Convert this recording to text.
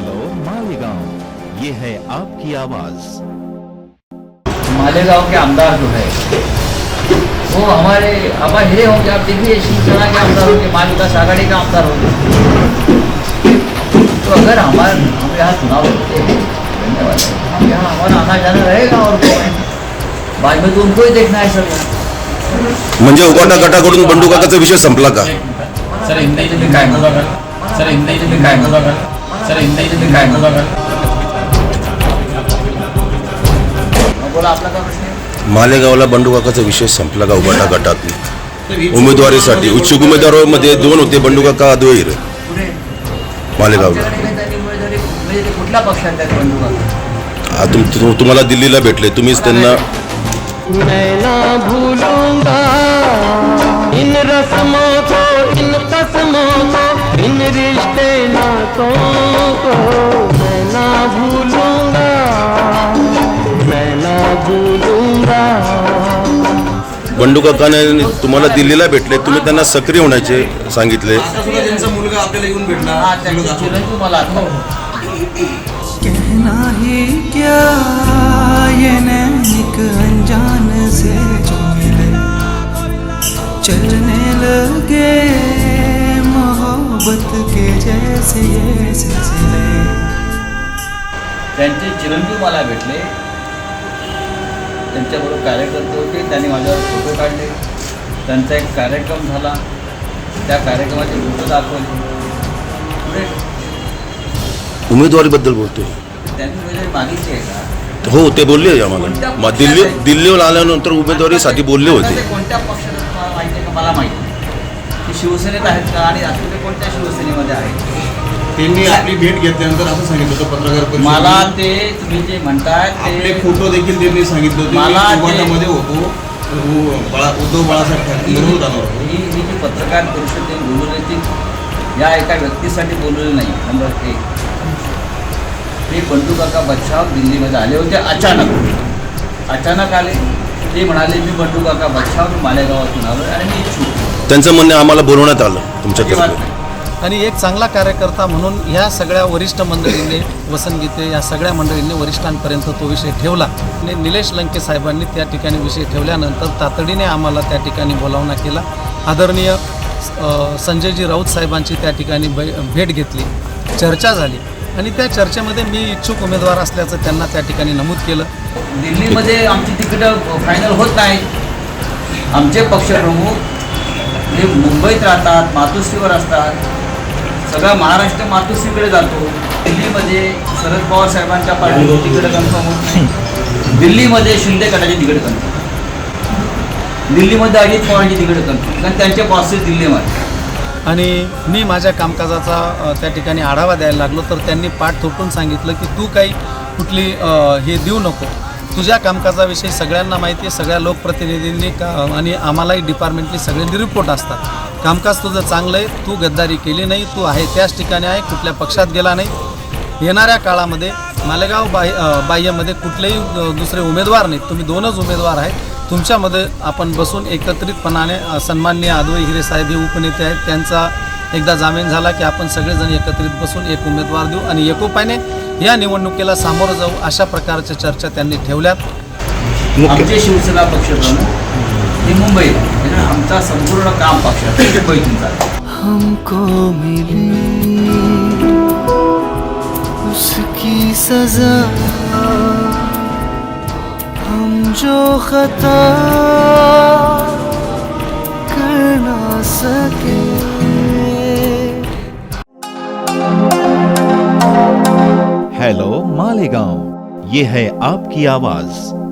Hello Malegaon. ये है आपकी आवाज। मालेगांव के आमदार जो है वो हमारे अब ये होंगे आप देखिए शिवसेना के आमदार होंगे माल विकास आघाड़ी का आमदार होंगे तो अगर हमारे हम यहाँ चुनाव होते हैं हैं, हम यहाँ हमारा आना जाना रहेगा और है। बाद में तो उनको ही देखना है यहाँ म्हणजे उबाटा गटाकडून बंडू काकाचा विषय संपला का? सर हिंदी तुम्ही काय सर हिंदी तुम्ही काय सर हिंदी तुम्ही काय म्हणता बोला आपला काय प्रश्न आहे? मालेगावला बंडू काकाचा विषय संपला का उबाटा गटात उमेदवारीसाठी इच्छुक उमेदवारांमध्ये दोन होते बंडू काका अद्वैर. मालेगावला. म्हणजे कुठल्या पक्षात तुम तुम- तुम्हाला दिल्लीला भेटले तुम्हीच त्यांना इन रस्मों को को मैं ना भूलूंगा मैं ना भूलूंगा बंडू काकाने तुम्हाला दिल्लीला भेटले तुम्ही त्यांना सक्रिय होण्याचे सांगितले. कहना ही क्या ये नैनिक अनजान त्यांचे चिरंजीव मला भेटले. त्यांच्याबरोबर कार्यकर्ते होते. त्यांनी माझ्यावर फोटो काढले. त्यांचा एक कार्यक्रम झाला. त्या कार्यक्रमाचे फोटो दाखवले. उमेदवारीबद्दल बोलतोय. त्यांनी उमेदवारी मागितली आहे का? हो ते बोलले आम्हाला. दिल्ली दिल्लीवर आल्यानंतर उमेदवारीसाठी बोलले होते. कोणत्या आहेत मला माहिती का शिवसेनेत आहेत का? आणि आता ते कोणत्या शिवसेनेमध्ये आहेत? त्यांनी आपली भेट घेतल्यानंतर असं सांगितलं होतं पत्रकार परिषदेत. मला ते तुम्ही जे म्हणताय आपले ते फोटो देखील त्यांनी सांगितले होते. मला ते- उभाटामध्ये होतो. उ- बाळा उद्धव बाळासाहेब ठाकरे ही विरोधात होतो. ही ही जी पत्रकार परिषद त्यांनी बोलवली ती या एका व्यक्तीसाठी बोलवली नाही. नंबर एक. ते बंडू काका बच्छाव दिल्लीमध्ये आले होते अचानक. अचानक आले. ते म्हणाले मी बंडू काका बच्छाव मी मालेगावातून आलो आणि मी इच्छुक. त्यांचं म्हणणे आम्हाला बोलवण्यात आलं तुमच्याकडे नाही. आणि एक चांगला कार्यकर्ता म्हणून ह्या सगळ्या वरिष्ठ मंडळींनी वसंत गीते या सगळ्या मंडळींनी वरिष्ठांपर्यंत तो विषय ठेवला. आणि निलेश लंके साहेबांनी त्या ठिकाणी विषय ठेवल्यानंतर तातडीने आम्हाला त्या ठिकाणी बोलावणा केला. आदरणीय संजयजी राऊत साहेबांची त्या ठिकाणी भेट घेतली चर्चा झाली. आणि त्या चर्चेमध्ये मी इच्छुक उमेदवार असल्याचं त्यांना त्या ठिकाणी नमूद केलं. दिल्लीमध्ये आमची तिकीटं फायनल होत नाहीत. आमचे पक्षप्रमुख जे मुंबईत राहतात मातोश्रीवर असतात. सगळा महाराष्ट्र मातोश्रीकडे जातो. दिल्लीमध्ये शरद पवार साहेबांच्या पार्टीची तिकडे कन्फर्म होत नाही. दिल्लीमध्ये शिंदे गटाचे तिकडे कन्फर्म दिल्लीमध्ये अजित पवारांची तिकडे कन्फर्म कारण त्यांचे बॉसेस दिल्लीमध्ये. आणि मी माझ्या कामकाजाचा त्या ठिकाणी आढावा द्यायला लागलो तर त्यांनी पाठ थोपून सांगितलं की तू काही कुठली हे देऊ नको. तुझ्या कामकाजाविषयी सगळ्यांना माहिती आहे सगळ्या लोकप्रतिनिधींनी का आणि आम्हालाही डिपार्टमेंटली सगळ्यांनी रिपोर्ट असतात. कामकाज तुझं चांगलं आहे तू गद्दारी केली नाही तू आहे त्याच ठिकाणी आहे कुठल्या पक्षात गेला नाही. येणाऱ्या काळामध्ये मालेगाव बाह्य बाह्यमध्ये कुठलेही दुसरे उमेदवार नाहीत. तुम्ही दोनच उमेदवार आहेत. तुमच्यामध्ये आपण बसून एकत्रितपणाने सन्माननीय आदवई हिरे साहेब हे उपनेते आहेत. त्यांचा एकदा जामीन झाला की आपण सगळेजण एकत्रित बसून एक उमेदवार देऊ आणि एकोपाने या निवडणुकीला सामोरं जाऊ अशा प्रकारच्या चर्चा त्यांनी ठेवल्यात. आमचे शिवसेना पक्षप्रमुख हे म्हणजे आमचा संपूर्ण काम पक्षात मुंबईतून चालतं हमको मिली उसकी सजा। हम जो खता कर ना सके। ये है आपकी आवाज।